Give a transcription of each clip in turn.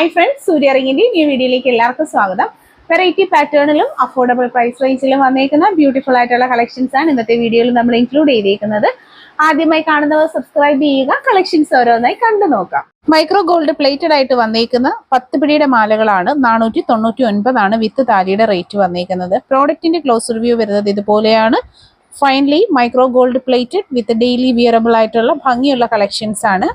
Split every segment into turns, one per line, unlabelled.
Hi friends സൂര്യ റിങ്ങിന്റെ ഈ വീഡിയോയിലേക്ക് എല്ലാവർക്കും സ്വാഗതം. വെറൈറ്റി പാറ്റേണിലും അഫോർഡബിൾ പ്രൈസ് റേഞ്ചിലും വന്നേക്കുന്ന ബ്യൂട്ടിഫുൾ ആയിട്ടുള്ള കളക്ഷൻസ് ആണ് ഇന്നത്തെ വീഡിയോയിൽ നമ്മൾ ഇൻക്ലൂഡ് ചെയ്തേക്കുന്നത്. ആദ്യമായി കാണുന്നവർ സബ്സ്ക്രൈബ് ചെയ്യുക കളക്ഷൻസ് ഓരോന്നായി കണ്ടു നോക്കാം. മൈക്രോ ഗോൾഡ് പ്ലേറ്റഡ് ആയിട്ട് വന്നേക്കുന്ന പത്ത് പിടിയുടെ മാലകളാണ് നാനൂറ്റി തൊണ്ണൂറ്റി ഒൻപതാണ് വിത്ത് താലിയുടെ റേറ്റ് വന്നേക്കുന്നത്. പ്രോഡക്റ്റിന്റെ ക്ലോസ് റിവ്യൂ വരുന്നത് ഇതുപോലെയാണ്. Finally micro gold plated with daily wearable ആയിട്ടുള്ള ഭംഗിയുള്ള കളക്ഷൻസ് ആണ്.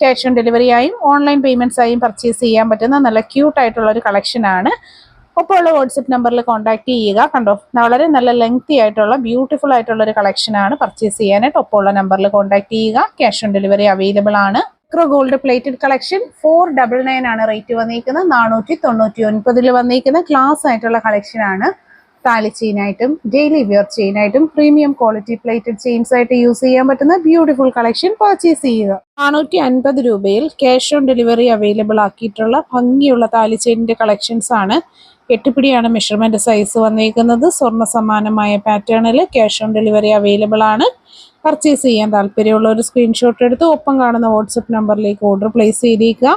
ക്യാഷ് ഓൺ ഡെലിവറി ആയും ഓൺലൈൻ പേയ്മെന്റ്സ് ആയും പർച്ചേസ് ചെയ്യാൻ പറ്റുന്ന നല്ല ക്യൂട്ട് ആയിട്ടുള്ള ഒരു കളക്ഷൻ ആണ്. ഒപ്പം ഉള്ള വാട്സപ്പ് നമ്പറിൽ കോൺടാക്ട് ചെയ്യുക. കണ്ടോ? വളരെ നല്ല ലെങ്തി ആയിട്ടുള്ള ബ്യൂട്ടിഫുൾ ആയിട്ടുള്ള ഒരു കളക്ഷൻ ആണ് പർച്ചേസ് ചെയ്യാനായിട്ട് ഒപ്പം ഉള്ള നമ്പറിൽ കോൺടാക്ട് ചെയ്യുക. ക്യാഷ് ഓൺ ഡെലിവറി അവൈലബിൾ ആണ്. Micro gold plated collection four double nine ആണ് റേറ്റ് വന്നിരിക്കുന്നത് നാനൂറ്റി തൊണ്ണൂറ്റി ഒൻപതിൽ വന്നിരിക്കുന്ന ക്ലാസ് ആയിട്ടുള്ള കളക്ഷൻ ആണ്. താലി ചെയിനായിട്ടും ഡെയിലി വിയർ ചെയിനായിട്ടും പ്രീമിയം ക്വാളിറ്റി പ്ലേറ്റഡ് ചെയിൻസ് ആയിട്ട് യൂസ് ചെയ്യാൻ പറ്റുന്ന ബ്യൂട്ടിഫുൾ കളക്ഷൻ പർച്ചേസ് ചെയ്യുക. നാനൂറ്റി അൻപത് രൂപയിൽ ക്യാഷ് ഓൺ ഡെലിവറി അവൈലബിൾ ആക്കിയിട്ടുള്ള ഭംഗിയുള്ള താലി ചെയിനിന്റെ കളക്ഷൻസ് ആണ്. എട്ടുപിടിയാണ് മെഷർമെന്റ് സൈസ് വന്നിരിക്കുന്നത് സ്വർണ സമാനമായ പാറ്റേണിൽ ക്യാഷ് ഓൺ ഡെലിവറി അവൈലബിൾ ആണ്. പർച്ചേസ് ചെയ്യാൻ താല്പര്യമുള്ള ഒരു സ്ക്രീൻഷോട്ട് എടുത്ത് ഒപ്പം കാണുന്ന വാട്സപ്പ് നമ്പറിലേക്ക് ഓർഡർ പ്ലേസ് ചെയ്തേക്കുക.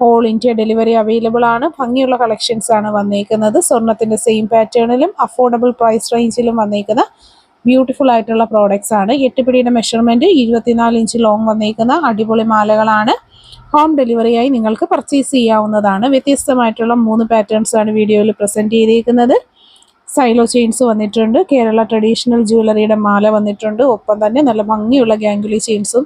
ഓൾ ഇന്ത്യ ഡെലിവറി അവൈലബിൾ ആണ്. ഭംഗിയുള്ള കളക്ഷൻസ് ആണ് വന്നേക്കുന്നത്. സ്വർണത്തിന്റെ സെയിം പാറ്റേണിലും അഫോർഡബിൾ പ്രൈസ് റേഞ്ചിലും വന്നേക്കുന്ന ബ്യൂട്ടിഫുൾ ആയിട്ടുള്ള പ്രോഡക്റ്റ്സ് ആണ്. എട്ടുപിടിയുടെ മെഷർമെന്റ് ഇരുപത്തിനാല് ഇഞ്ച് ലോങ് വന്നേക്കുന്ന അടിപൊളി മാലകളാണ്. ഹോം ഡെലിവറിയായി നിങ്ങൾക്ക് പർച്ചേസ് ചെയ്യാവുന്നതാണ്. വ്യത്യസ്തമായിട്ടുള്ള മൂന്ന് പാറ്റേൺസ് ആണ് വീഡിയോയിൽ പ്രസന്റ് ചെയ്തിരിക്കുന്നത് സൈലോ ചെയിൻസ് വന്നിട്ടുണ്ട്. കേരള ട്രഡീഷണൽ ജുവലറിയുടെ മാല വന്നിട്ടുണ്ട്. ഒപ്പം തന്നെ നല്ല ഭംഗിയുള്ള ഗാംഗുലി ചെയിൻസും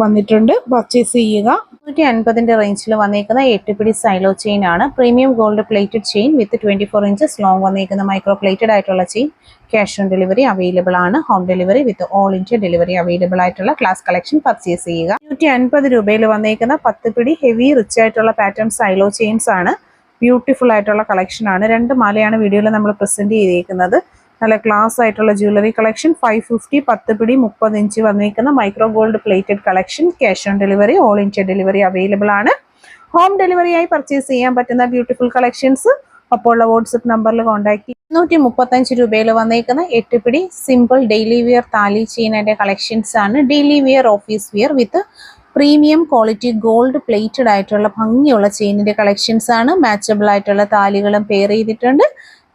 വന്നിട്ടുണ്ട്. പർച്ചേസ് ചെയ്യുക. നൂറ്റി അൻപതിന്റെ റേഞ്ചിൽ വന്നേക്കുന്ന എട്ടുപിടി സൈലോ ചെയിൻ ആണ്. Premium gold plated chain with twenty four inches long വന്നേക്കുന്ന മൈക്രോ പ്ലേറ്റഡ് ആയിട്ടുള്ള chain cash on delivery available ആണ്. Home delivery with all India delivery available ആയിട്ടുള്ള ക്ലാസ് കളക്ഷൻ പർച്ചേസ് ചെയ്യുക. നൂറ്റി അൻപത് രൂപയിൽ വന്നേക്കുന്ന പത്ത് പിടി ഹെവി റിച്ച് ആയിട്ടുള്ള പാറ്റേൺ സൈലോ ചെയിൻസ് ആണ്. ബ്യൂട്ടിഫുൾ ആയിട്ടുള്ള കളക്ഷൻ ആണ്. രണ്ട് മാലയാണ് വീഡിയോയിൽ നമ്മൾ പ്രസന്റ് ചെയ്തേക്കുന്നത്. നല്ല ക്ലാസ് ആയിട്ടുള്ള ജ്വല്ലറി കളക്ഷൻ ഫൈവ് ഫിഫ്റ്റി പത്ത് പിടി മുപ്പത് ഇഞ്ച് വന്നിരിക്കുന്ന micro gold plated collection cash on delivery all India delivery available ആണ്. ഹോം ഡെലിവറിയായി പർച്ചേസ് ചെയ്യാൻ പറ്റുന്ന ബ്യൂട്ടിഫുൾ കളക്ഷൻസ് അപ്പോൾ ഉള്ള വാട്സപ്പ് നമ്പറിൽ കോൺടാക്ട് ചെയ്യും. നൂറ്റി മുപ്പത്തഞ്ച് രൂപയിൽ വന്നേക്കുന്ന എട്ട് പിടി സിമ്പിൾ ഡെയിലി വിയർ താലി ചെയ്യുന്നതിന്റെ കളക്ഷൻസ് ആണ്. Daily wear office wear with premium quality gold plated ആയിട്ടുള്ള ഭംഗിയുള്ള ചെയിനിന്റെ കളക്ഷൻസ് ആണ്. മാച്ചബിൾ ആയിട്ടുള്ള താലികളും പെയർ ചെയ്തിട്ടുണ്ട്.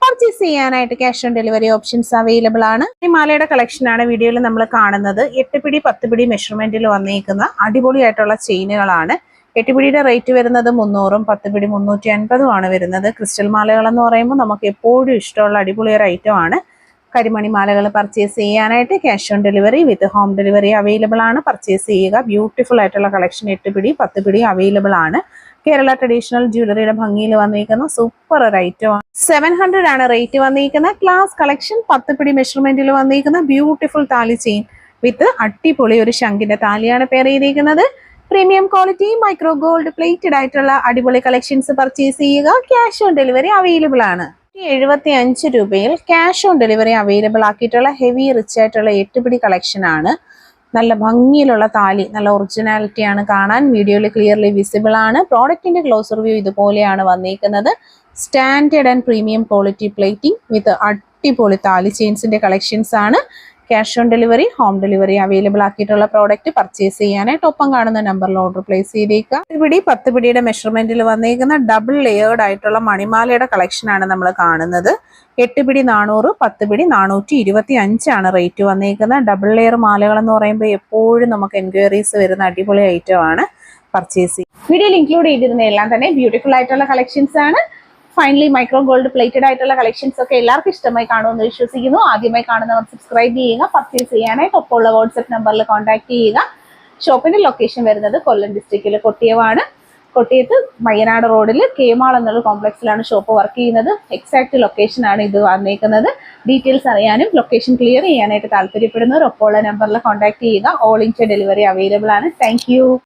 പർച്ചേസ് ചെയ്യാനായിട്ട് cash on delivery options available ആണ്. ഈ മാലയുടെ കളക്ഷൻ ആണ് വീഡിയോയിൽ നമ്മൾ കാണുന്നത്. എട്ട് പിടി പത്ത് പിടി മെഷർമെന്റിൽ വന്നിരിക്കുന്ന അടിപൊളിയായിട്ടുള്ള ചെയിനുകളാണ് എട്ട് പിടിയുടെ റേറ്റ് വരുന്നത് മുന്നൂറും പത്ത് പിടി മുന്നൂറ്റി അൻപതും ആണ് വരുന്നത്. ക്രിസ്റ്റൽ മാലകൾ എന്ന് പറയുമ്പോൾ നമുക്ക് എപ്പോഴും ഇഷ്ടമുള്ള അടിപൊളി ഒരു ഐറ്റം ആണ്. കരിമണി മാലകൾ പർച്ചേസ് ചെയ്യാനായിട്ട് cash on delivery with home delivery available ആണ്. പർച്ചേസ് ചെയ്യുക. ബ്യൂട്ടിഫുൾ ആയിട്ടുള്ള കളക്ഷൻ എട്ട് പിടി പത്ത് പിടി അവൈലബിൾ ആണ്. കേരള ട്രഡീഷണൽ ജ്വല്ലറിയുടെ ഭംഗിയിൽ വന്നിരിക്കുന്ന സൂപ്പർ ഒരു ഐറ്റം ആണ്. സെവൻ ഹൺഡ്രഡ് ആണ് റേറ്റ് വന്നിരിക്കുന്ന ക്ലാസ് കളക്ഷൻ പത്ത് പിടി മെഷർമെന്റിൽ വന്നിരിക്കുന്ന ബ്യൂട്ടിഫുൾ താലി ചെയിൻ വിത്ത് അടിപൊളി ഒരു ശംഖിന്റെ താലിയാണ് പേർ ചെയ്തിരിക്കുന്നത്. Premium quality micro gold plated ആയിട്ടുള്ള അടിപൊളി കളക്ഷൻസ് പർച്ചേസ് ചെയ്യുക. ക്യാഷ് ഓൺ ഡെലിവറി അവൈലബിൾ ആണ്. എഴുപത്തി അഞ്ച് രൂപയിൽ ക്യാഷ് ഓൺ ഡെലിവറി അവൈലബിൾ ആക്കിയിട്ടുള്ള ഹെവി റിച്ച് ആയിട്ടുള്ള എട്ടുപിടി കളക്ഷൻ ആണ്. നല്ല ഭംഗിയിലുള്ള താലി നല്ല ഒറിജിനാലിറ്റി ആണ് കാണാൻ വീഡിയോയിൽ ക്ലിയർലി വിസിബിൾ ആണ്. പ്രോഡക്റ്റിന്റെ ക്ലോസ് റിവ്യൂ ഇതുപോലെയാണ് വന്നിരിക്കുന്നത് standard and premium quality plating with അടിപൊളി താലി ചെയിൻസിന്റെ കളക്ഷൻസ് ആണ്. Cash on delivery home delivery available ആക്കിയിട്ടുള്ള product purchase ചെയ്യാനായിട്ട് ഒപ്പം കാണുന്ന നമ്പറിൽ ഓർഡർ പ്ലേസ് ചെയ്തേക്കുക. ഒരു പിടി പത്ത് പിടിയുടെ മെഷർമെന്റിൽ വന്നേക്കുന്ന ഡബിൾ ലെയേർഡ് ആയിട്ടുള്ള മണിമാലയുടെ ആണ് നമ്മൾ കാണുന്നത്. എട്ട് പിടി നാനൂറ് പത്ത് പിടി നാനൂറ്റി ഇരുപത്തി അഞ്ചാണ് റേറ്റ് വന്നേക്കുന്നത്. ഡബിൾ ലെയർ മാലകൾ എന്ന് പറയുമ്പോൾ എപ്പോഴും നമുക്ക് എൻക്വയറീസ് വരുന്ന അടിപൊളി ഐറ്റം ആണ് പർച്ചേസ് വീഡിയോയിൽ ഇൻക്ലൂഡ് ചെയ്തിരുന്ന എല്ലാം തന്നെ ബ്യൂട്ടിഫുൾ ആയിട്ടുള്ള കളക്ഷൻസ് ആണ്. ഫൈനലി മൈക്രോ ഗോൾഡ് പ്ലേറ്റഡ് ആയിട്ടുള്ള കളക്ഷൻസ് ഒക്കെ എല്ലാവർക്കും ഇഷ്ടമായി കാണുമെന്ന് വിശ്വസിക്കുന്നു. ആദ്യമായി കാണുന്നവർ സബ്സ്ക്രൈബ് ചെയ്യുക പർച്ചേസ് ചെയ്യാനായിട്ട് ഒപ്പമുള്ള വാട്സ്ആപ്പ് നമ്പറിൽ കോൺടാക്ട് ചെയ്യുക. ഷോപ്പിന്റെ ലൊക്കേഷൻ വരുന്നത് കൊല്ലം ഡിസ്ട്രിക്റ്റിലെ കൊട്ടിയവാണ്. കൊട്ടിയത്ത് മയ്യനാട് റോഡിൽ കേമാൾ എന്നുള്ള കോംപ്ലക്സിലാണ് ഷോപ്പ് വർക്ക് ചെയ്യുന്നത്. എക്സാക്ട് ലൊക്കേഷൻ ആണ് ഇത് വന്നേക്കുന്നത്. ഡീറ്റെയിൽസ് അറിയാനും ലൊക്കേഷൻ ക്ലിയർ ചെയ്യാനായിട്ട് താല്പര്യപ്പെടുന്നവർ ഒപ്പമുള്ള നമ്പറിൽ കോൺടാക്ട് ചെയ്യുക. ഓൾ ഇന്ത്യ ഡെലിവറി അവൈലബിൾ ആണ്. താങ്ക്